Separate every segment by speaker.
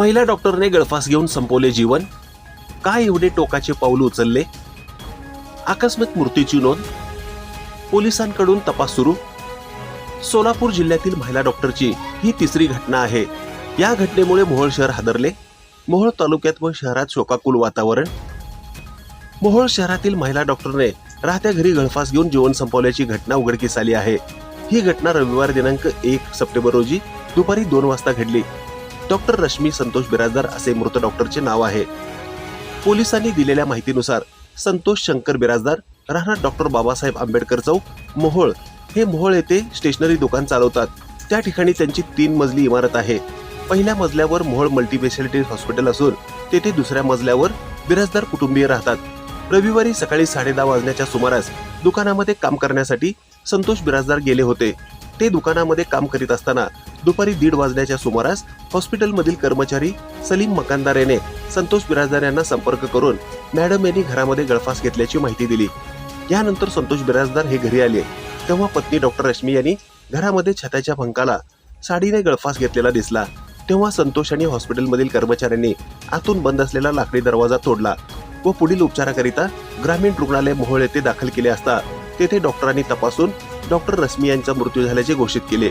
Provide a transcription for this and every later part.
Speaker 1: महिला डॉक्टरने गळफास घेऊन संपवले जीवन. काय एवढे टोकाचे पाऊल उचलले? आकस्मिक मृत्यूची नोंद. पोलिसांकडून तपास सुरू. सोलापूर जिल्ह्यातील महिला डॉक्टरची ही तिसरी घटना आहे. या घटनेमुळे मोहोळ शहर हादरले. मोहोळ तालुक्यात व शहरात शोकाकुल वातावरण. मोहोळ शहरातील महिला डॉक्टरने राहत्या घरी गळफास घेऊन जीवन संपवल्याची घटना उघडकीस आली आहे. ही घटना रविवार दिनांक एक सप्टेंबर रोजी दुपारी दोन वाजता घडली. डॉक्टर रश्मी संतोष बिराजदार असे मृत डॉक्टरचे नाव आहे. पोलिसांनी दिलेल्या माहितीनुसार संतोष शंकर बिराजदार राहणार डॉक्टर बाबासाहेब आंबेडकर चौक मोहोळ. हे मोहोळ येथे स्टेशनरी दुकान चालवतात. त्या ठिकाणी त्यांची तीन मजली इमारत आहे. पहिल्या मजल्यावर मोहोळ मल्टीस्पेशालिटी हॉस्पिटल असून तेथे दुसऱ्या मजल्यावर बिराजदार कुटुंबीय राहतात. रविवारी सकाळी साडेदहा वाजण्याच्या सुमारास दुकानामध्ये काम करण्यासाठी संतोष बिराजदार गेले होते. ते दुकानामध्ये काम करीत असताना दुपारी दीड वाजण्याच्या सुमारास हॉस्पिटलमधील कर्मचारी सलीम मकानदार याने संतोष बिराजदार यांना संपर्क करून मॅडम यांनी घरामध्ये गळफास घेतल्याची माहिती दिली. यानंतर संतोष बिराजदार हे घरी आले. तेव्हा पत्नी डॉक्टर रश्मी यांनी घरामध्ये छताच्या पंखाला साडीने गळफास घेतलेला दिसला. तेव्हा संतोष आणि हॉस्पिटलमधील कर्मचाऱ्यांनी आतून बंद असलेला लाकडी दरवाजा तोडला व पुढील उपचाराकरिता ग्रामीण रुग्णालय मोहोळ येथे दाखल केले असता तेथे डॉक्टरांनी तपासून डॉक्टर रश्मी यांचा मृत्यू झाल्याचे घोषित केले.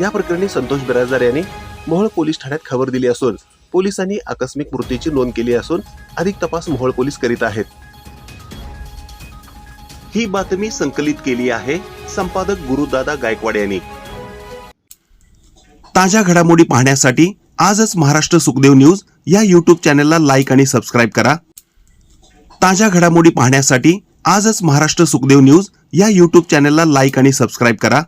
Speaker 1: या प्रकरणी संतोष बिराजदार यांनी मोहोळ पोलीस ठाण्यात खबर दिली असून पोलिसांनी आकस्मिक मृत्यूची नोंद केली असून अधिक तपास मोहोळ पोलीस करीत आहेत. ही बातमी संकलित केली आहे संपादक गुरुदादा गायकवाड यांनी. ताज्या घडामोडी पाहण्यासाठी आजच महाराष्ट्र सुखदेव न्यूज या यूट्यूब चॅनलला लाईक आणि सबस्क्राईब करा. ताज्या घडामोडी पाहण्यासाठी आजच महाराष्ट्र सुखदेव न्यूज या यूट्यूब चॅनलला लाईक आणि सबस्क्राईब करा.